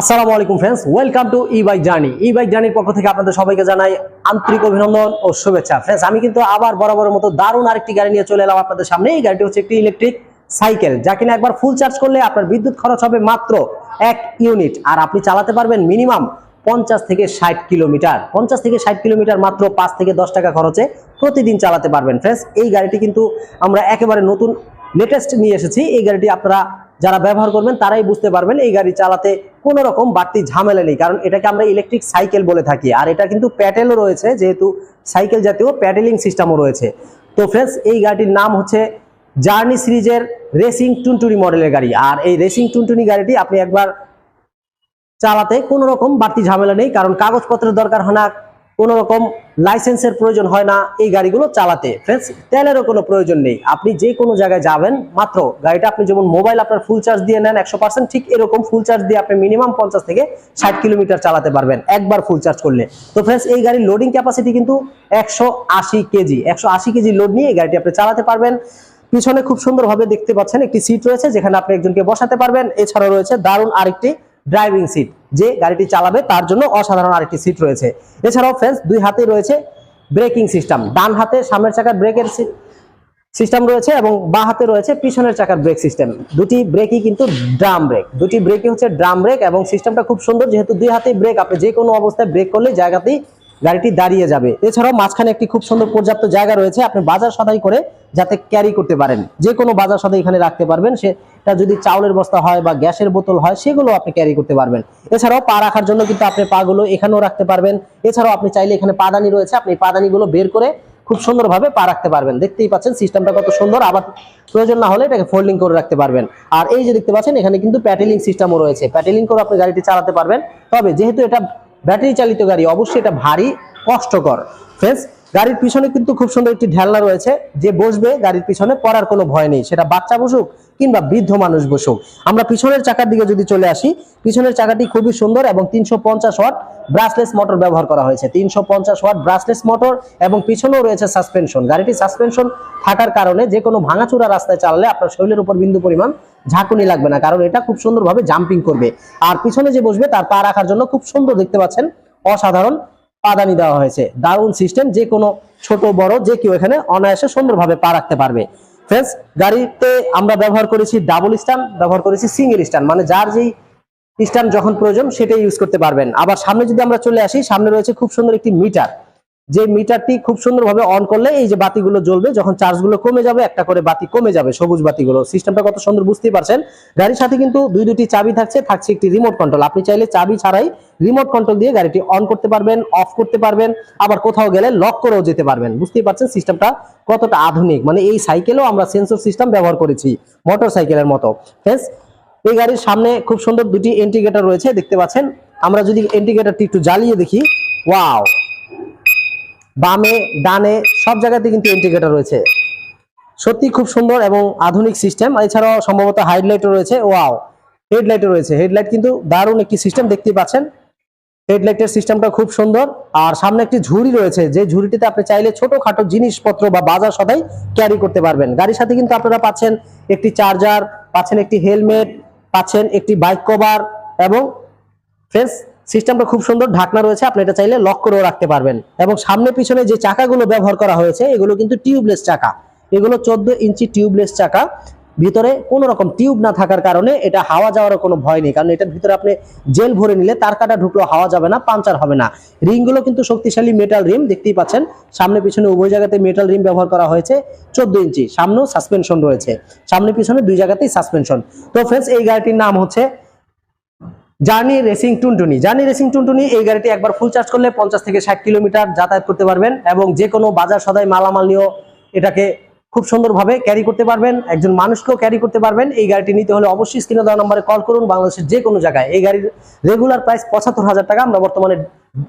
আসসালামু আলাইকুম friends welcome to E bike journey E bike জার্নির পক্ষ থেকে আপনাদের সবাইকে জানাই আন্তরিক অভিনন্দন ও শুভেচ্ছা। ফ্রেন্ডস আমি কিন্তু আবার বরাবরের মতো দারুণ আরেকটি গাড়ি নিয়ে চলে এলাম আপনাদের সামনে। এই গাড়িটি হচ্ছে একটি ইলেকট্রিক সাইকেল যা কিনা একবার ফুল চার্জ করলে আপনার বিদ্যুৎ খরচ হবে মাত্র এক ইউনিট আর আপনি চালাতে পারবেন মিনিমাম পঞ্চাশ থেকে ষাট কিলোমিটার। পঞ্চাশ থেকে ষাট কিলোমিটার মাত্র পাঁচ থেকে দশ টাকা খরচে প্রতিদিন চালাতে পারবেন। ফ্রেন্ডস এই গাড়িটি কিন্তু আমরা একেবারে নতুন লেটেস্ট নিয়ে এসেছি। এই গাড়িটি আপনারা যারা ব্যবহার করবেন তারাই বুঝতে পারবেন এই গাড়ি চালাতে কোনো রকম বাড়তি ঝামেলা নেই। কারণ এটাকে আমরা ইলেকট্রিক সাইকেল বলে থাকি। আর এটা কিন্তু প্যাটেলও রয়েছে, যেহেতু সাইকেল জাতীয় প্যাডেলিং সিস্টেমও রয়েছে। তো ফ্রেন্ডস এই গাড়িটির নাম হচ্ছে জার্নি সিরিজের রেসিং টুনটুনি মডেলের গাড়ি। আর এই রেসিং টুনটুনি গাড়িটি আপনি একবার চালাতে কোনো রকম বাড়তি ঝামেলা নেই, কারণ কাগজপত্রের দরকার হয় না কোনো রকম লাইসেন্সের প্রয়োজন হয় না এই গাড়িগুলো চালাতে। ফ্রেন্ডস তেলেরও কোনো প্রয়োজন নেই। আপনি যে কোনো জায়গায় যাবেন, মাত্র গাড়িটা আপনি যেমন মোবাইল আপনার ফুল চার্জ দিয়ে নেন একশো পার্সেন্ট ঠিক এরকম ফুল চার্জ দিয়ে আপনি মিনিমাম পঞ্চাশ থেকে ষাট কিলোমিটার চালাতে পারবেন একবার ফুল চার্জ করলে। তো ফ্রেন্ডস এই গাড়ির লোডিং ক্যাপাসিটি কিন্তু একশো আশি কেজি, একশো আশি কেজি লোড নিয়ে এই গাড়িটি আপনি চালাতে পারবেন। পিছনে খুব সুন্দরভাবে দেখতে পাচ্ছেন একটি সিট রয়েছে, যেখানে আপনি একজনকে বসাতে পারবেন। এছাড়াও রয়েছে দারুণ আরেকটি ড্রাইভিং সিট যে গাড়িটি চালাবে, তার জন্য অসাধারণ আরেকটি সিট রয়েছে। এছাড়াও ফ্রেন্ডস দুই হাতে রয়েছে ব্রেকিং সিস্টেম ডান হাতে সামনের চাকার ব্রেকের সিস্টেম রয়েছে এবং বাঁ হাতে রয়েছে পিছনের চাকার ব্রেক সিস্টেম দুটি ব্রেকই কিন্তু ড্রাম ব্রেক দুটি ব্রেকই হচ্ছে ড্রাম ব্রেক এবং সিস্টেমটা খুব সুন্দর, যেহেতু দুই হাতে ব্রেক আপনি যে কোনো অবস্থায় ব্রেক করলে জায়গাতেই গাড়িটি দাঁড়িয়ে যাবে। এছাড়াও মাঝখানে একটি খুব সুন্দর পর্যাপ্ত জায়গা রয়েছে, আপনি বাজার সদাই করে যাতে ক্যারি করতে পারেন। যে কোনো বাজার সদাই এখানে রাখতে পারবেন, সেটা যদি চাউলের বস্তা হয় বা গ্যাসের বোতল হয়, সেগুলো আপনি ক্যারি করতে পারবেন। এছাড়াও পা রাখার জন্য কিন্তু আপনি পাগুলো এখানেও রাখতে পারবেন। এছাড়াও আপনি চাইলে এখানে পাদানি রয়েছে, আপনি পাদানিগুলো বের করে খুব সুন্দরভাবে পা রাখতে পারবেন। দেখতেই পাচ্ছেন সিস্টেমটা কত সুন্দর, আবার প্রয়োজন না হলে এটাকে ফোল্ডিং করে রাখতে পারবেন। আর এই যে দেখতে পাচ্ছেন, এখানে কিন্তু প্যাটেলিং সিস্টেমও রয়েছে। প্যাটেলিং করে আপনি গাড়িটি চালাতে পারবেন। তবে যেহেতু এটা ব্যাটারি চালিত গাড়ি, অবশ্যই এটা ভারী, কষ্টকর। ফ্রেন্স গাড়ির পিছনে কিন্তু খুব সুন্দর একটি ঢেলনা রয়েছে, যে বসবে গাড়ির পিছনে, পড়ার কোনো ভয় নেই। সেটা বাচ্চা বসুক কিংবা বৃদ্ধ মানুষ বসুক আমরা পিছনের চাকার দিকে যদি চলে আসি, পিছনের চাকাটি খুবই সুন্দর এবং তিনশো পঞ্চাশ ওয়াট ব্রাসলেস মোটর ব্যবহার করা হয়েছে। তিনশো পঞ্চাশ ওয়াট ব্রাসলেস মোটর এবং পিছনেও রয়েছে সাসপেনশন গাড়িটি সাসপেনশন থাকার কারণে যে কোনো ভাঙাচুরা রাস্তায় চালালে আপনার শরীরের উপর বিন্দু পরিমাণ ঝাঁকুনি লাগবে না, কারণ এটা খুব সুন্দরভাবে জাম্পিং করবে। আর পিছনে যে বসবে, তার পা রাখার জন্য খুব সুন্দর দেখতে পাচ্ছেন, অসাধারণ পাদানি দেওয়া হয়েছে। দারুণ সিস্টেম যে কোনো ছোট বড়, যে কেউ এখানে অনায়াসে সুন্দরভাবে পা রাখতে পারবে। ফ্রেন্ডস গাড়িতে আমরা ব্যবহার করেছি ডাবল স্ট্যান্ড ব্যবহার করেছি সিঙ্গেল স্ট্যান্ড মানে যার যেই স্ট্যান্ড যখন প্রয়োজন সেটাই ইউজ করতে পারবেন। আবার সামনে যদি আমরা চলে আসি, সামনে রয়েছে খুব সুন্দর একটি মিটার যে মিটারটি খুব সুন্দরভাবে অন করলে এই যে বাতিগুলো জ্বলবে, যখন চার্জগুলো কমে যাবে, একটা করে বাতি কমে যাবে, সবুজ বাতিগুলো। সিস্টেমটা কত সুন্দর বুঝতেই পারছেন। গাড়ির সাথে কিন্তু দুই দুটি চাবি থাকছে থাকছে একটি রিমোট কন্ট্রোল আপনি চাইলে চাবি ছাড়াই রিমোট কন্ট্রোল দিয়ে গাড়িটি অন করতে পারবেন অফ করতে পারবেন, আবার কোথাও গেলে লক করেও যেতে পারবেন। বুঝতেই পারছেন সিস্টেমটা কতটা আধুনিক। মানে এই সাইকেলেও আমরা সেন্সর সিস্টেম ব্যবহার করেছি মোটর সাইকেলের মতো। ফ্রেন্ডস এই গাড়ির সামনে খুব সুন্দর দুটি ইন্ডিকেটর রয়েছে, দেখতে পাচ্ছেন? আমরা যদি ইন্ডিকেটরটি একটু জ্বালিয়ে দেখি ওয়াও বামে, ডানে, সব জায়গাতে কিন্তু ইন্ডিকেটর রয়েছে। সত্যি খুব সুন্দর এবং আধুনিক সিস্টেম এছাড়াও সম্ভবত হাইডলাইটও রয়েছে। ওয়াও হেডলাইটও রয়েছে। হেডলাইট কিন্তু দারুণ একটি সিস্টেম দেখতেই পাচ্ছেন। হেডলাইটের সিস্টেমটা খুব সুন্দর। আর সামনে একটি ঝুড়ি রয়েছে। যে ঝুড়িটিতে আপনি চাইলে ছোটখাটো জিনিসপত্র বা বাজার সদাই ক্যারি করতে পারবেন। গাড়ির সাথে কিন্তু আপনারা পাচ্ছেন একটি চার্জার পাচ্ছেন একটি হেলমেট পাচ্ছেন একটি বাইক কভার এবং ফ্রেন্ডস সিস্টেমটা খুব সুন্দর, ঢাকনা রয়েছে, আপনি এটা চাইলে লক করেও রাখতে পারবেন। এবং সামনে পিছনে যে চাকাগুলো ব্যবহার করা হয়েছে, এগুলো কিন্তু টিউবলেস চাকা। এগুলো চোদ্দ ইঞ্চি টিউবলেস চাকা। ভিতরে কোনো রকম টিউব না থাকার কারণে এটা হাওয়া যাওয়ার কোনো ভয় নেই, কারণ এটার ভিতরে আপনি জেল ভরে নিলে তার কাটা ঢুকলো হাওয়া যাবে না পাঞ্চার হবে না। রিংগুলো কিন্তু শক্তিশালী মেটাল রিম দেখতেই পাচ্ছেন। সামনে পিছনে উভয় জায়গাতে মেটাল রিম ব্যবহার করা হয়েছে, চোদ্দ ইঞ্চি। সামনেও সাসপেনশন রয়েছে। সামনে পিছনে দুই জায়গাতেই সাসপেনশন তো ফ্রেন্ডস এই গাড়িটির নাম হচ্ছে journey racing Tuntuni. Journey racing Tuntuni, এই গাড়িটি একবার ফুল চার্জ করলে পঞ্চাশ থেকে ষাট কিলোমিটার যাতায়াত করতে পারবেন এবং যে কোনো বাজার সদাই মালামাল নিয়েও এটাকে খুব সুন্দরভাবে ক্যারি করতে পারবেন, একজন মানুষকেও ক্যারি করতে পারবেন। এই গাড়িটি নিতে হলে অবশ্যই স্ক্রিনে দেওয়া নম্বরে কল করুন বাংলাদেশের যে কোনো জায়গায়। এই গাড়ির রেগুলার প্রাইস পঁচাত্তর হাজার টাকা, আমরা বর্তমানে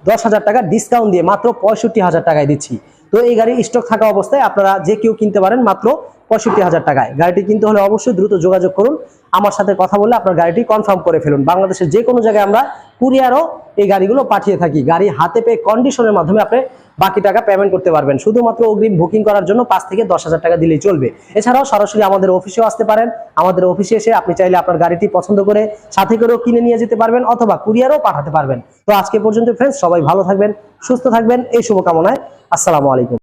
দশ হাজার টাকা ডিসকাউন্ট দিয়ে মাত্র পঁয়ষট্টি হাজার টাকায় দিচ্ছি। তো এই গাড়ির স্টক থাকা অবস্থায় আপনারা যে কেউ কিনতে পারেন মাত্র পঁয়ষট্টি হাজার টাকায়। গাড়িটি কিনতে হলে অবশ্যই দ্রুত যোগাযোগ করুন। আমার সাথে কথা বলে আপনার গাড়িটি কনফার্ম করে ফেলুন। বাংলাদেশের যে কোনো জায়গায় আমরা কুরিয়ারও এই গাড়িগুলো পাঠিয়ে থাকি। গাড়ি হাতে পেয়ে কন্ডিশনের মাধ্যমে আপনি বাকি টাকা পেমেন্ট করতে পারবেন। শুধুমাত্র অগ্রিম বুকিং করার জন্য পাঁচ থেকে দশ হাজার টাকা দিলেই চলবে। এছাড়াও সরাসরি আমাদের অফিসেও আসতে পারেন। আমাদের অফিসে এসে আপনি চাইলে আপনার গাড়িটি পছন্দ করে সাথে করেও কিনে নিয়ে যেতে পারবেন অথবা কুরিয়ারও পাঠাতে পারবেন। তো আজকে পর্যন্ত ফ্রেন্ডস সবাই ভালো থাকবেন, সুস্থ থাকবেন। এই শুভকামনায় আসসালামু আলাইকুম।